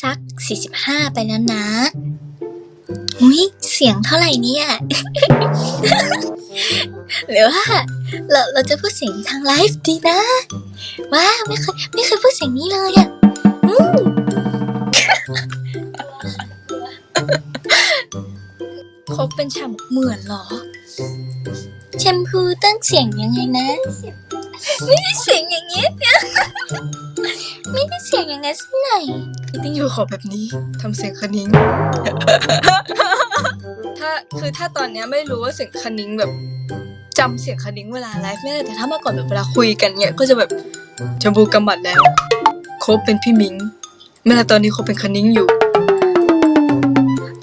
สัก 45 ไปแล้วนะหุยเสียงเท่าไหร่เนี่ย หรือว่าเราเราจะพูดเสียงทางไลฟ์ดีนะ ว้าไม่เคยไม่เคยพูดเสียงนี้เลยอะอืมคบเป็นฉ่ำเหมือนเหรอ แชมพูตั้งเสียงยังไงนะ ไม่ได้เสียงอย่างนี้เนี่ยไม่ได้เสียงอย่างนั้นสักหน่อยพี่ติ้งอยู่ขอแบบนี้ทำเสียงคะนิ้ง ถ้าคือถ้าตอนเนี้ยไม่รู้ว่าเสียงคะนิ้งแบบจำเสียงคะนิ้งเวลาไลฟ์ไม่ได้แต่ถ้าเมื่อก่อนแบบเวลาคุยกันเนี่ยก็จะแบบชมพูกำบัดแล้วคบเป็นพี่มิงเมื่อตอนนี้คบเป็นคะนิ้งอยู่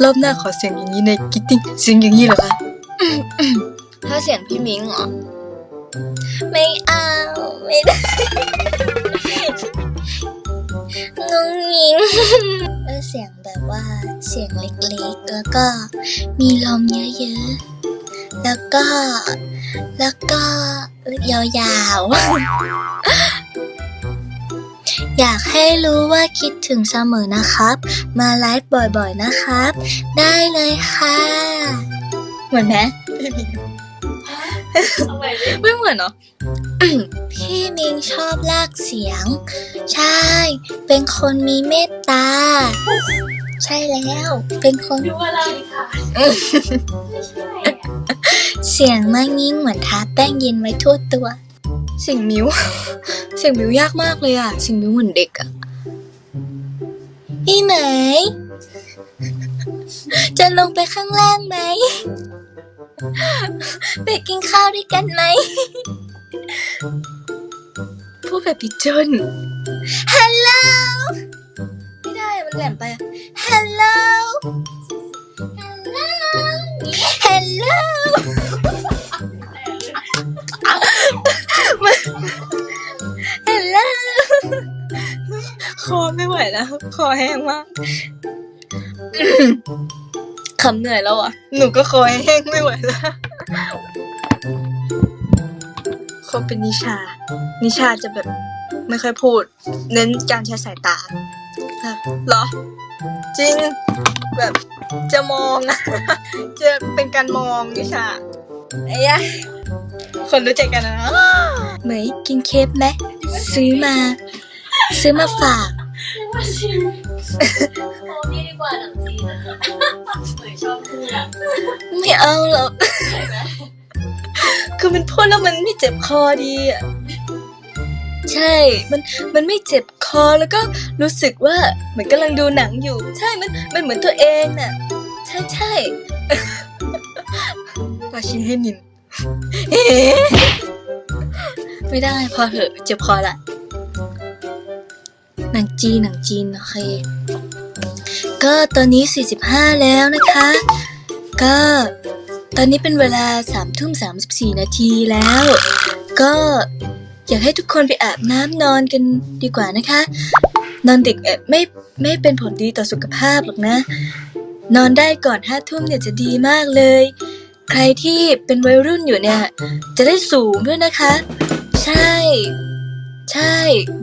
รอบหน้าขอเสียงอย่างนี้ในกิตติ้งเสียงอย่างนี้เหรอคะถ้าเสียงพี่มิงเหรอ ไม่เอา ไม่ได้งงงิงเออเสียงแบบว่าเสียงเล็กๆ แล้วก็มีลมเยอะๆ แล้วก็ แล้วก็ยาวๆ อยากให้รู้ว่าคิดถึงเสมอนะครับ มาไลฟ์บ่อยๆนะครับ ได้เลยค่ะ เหมือนไหม ไม่เหมือนเนาะพี่มิงชอบลากเสียง ใช่ เป็นคนมีเมตตา ใช่แล้ว เป็นคนรู้อะไรค่ะเสียงมางิ้งเหมือนทาแป้งเย็นไว้ทั่วตัว เสียงมิว เสียงมิวยากมากเลยอะเสียงมิวเหมือนเด็กอะพี่เหมย จะลงไปข้างล่างไหม ไปกินข้าวด้วยกันไหม พูดแบบพิจนฮัลโหล ไม่ได้มันแหลมไปอะฮัลโหล ฮัลโหล ฮัลโหล คอไม่ไหวแล้ว คอแห้งมาก คำเหนื่อยแล้วอะหนูก็คอแห้งไม่ไหวแล้ว เขาเป็นนิชา นิชาจะแบบไม่ค่อยพูด เน้นการใช้สายตาแบบเหรอ จริง แบบจะมองอะจะเป็นการมองนิชาไอ้ยะคนรู้ใจกันนะเหมยกินเคฟไหมซื้อมา ซื้อมาฝากมาชิมโอ้นี่ดีกว่าหนังจีนนะคะ เหมยชอบพูดอะไม่เอาหรอกคือมันพูดแล้วมันไม่เจ็บคอดีอะใช่ มัน มันไม่เจ็บคอแล้วก็รู้สึกว่าเหมือนกำลังดูหนังอยู่ ใช่ มัน มันเหมือนตัวเองน่ะ ใช่ใช่ปาชินให้นินเอ๊ะไม่ได้พอเถอะ เจ็บคอละ หนังจีนหนังจีน โอเค ก็ตอนนี้ 45 แล้วนะคะ ก็ตอนนี้เป็นเวลา3ทุ่ม34 นาทีแล้ว ก็อยากให้ทุกคนไปอาบน้ำนอนกันดีกว่านะคะ นอนดึกเอ่อไม่ไม่เป็นผลดีต่อสุขภาพหรอกนะ นอนได้ก่อนห้าทุ่มเนี่ยจะดีมากเลย ใครที่เป็นวัยรุ่นอยู่เนี่ย จะได้สูงด้วยนะคะ ใช่ ใช่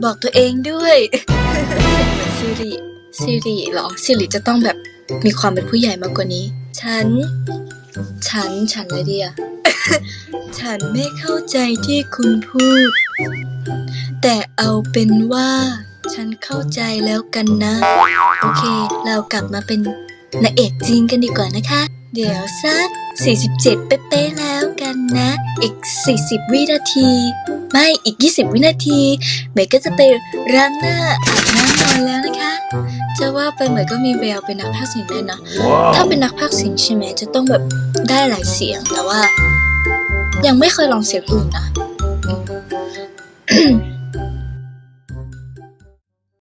บอกตัวเองด้วยซิริ ซิริเหรอซิริจะต้องแบบมีความเป็นผู้ใหญ่มากกว่านี้ ฉัน ฉัน ฉันอะไรดีอะฉันไม่เข้าใจที่คุณพูด แต่เอาเป็นว่า ฉันเข้าใจแล้วกันนะ โอเค เรากลับมาเป็นนางเอกจีนกันดีกว่านะคะ เดี๋ยวสัก 47 เป๊ะๆแล้วกันนะ อีก 40 วินาที ไม่อีก 20 วินาทีเมยก็จะไปล้างหน้าอาบน้ำนอนแล้วนะคะ จะว่าไปเหมยก็มีแววเป็นนักพากย์เสียงด้วยนะ ถ้าเป็นนักพากย์เสียงใช่ไหมจะต้องแบบได้หลายเสียงแต่ว่า ยังไม่เคยลองเสียงอื่นนะอืม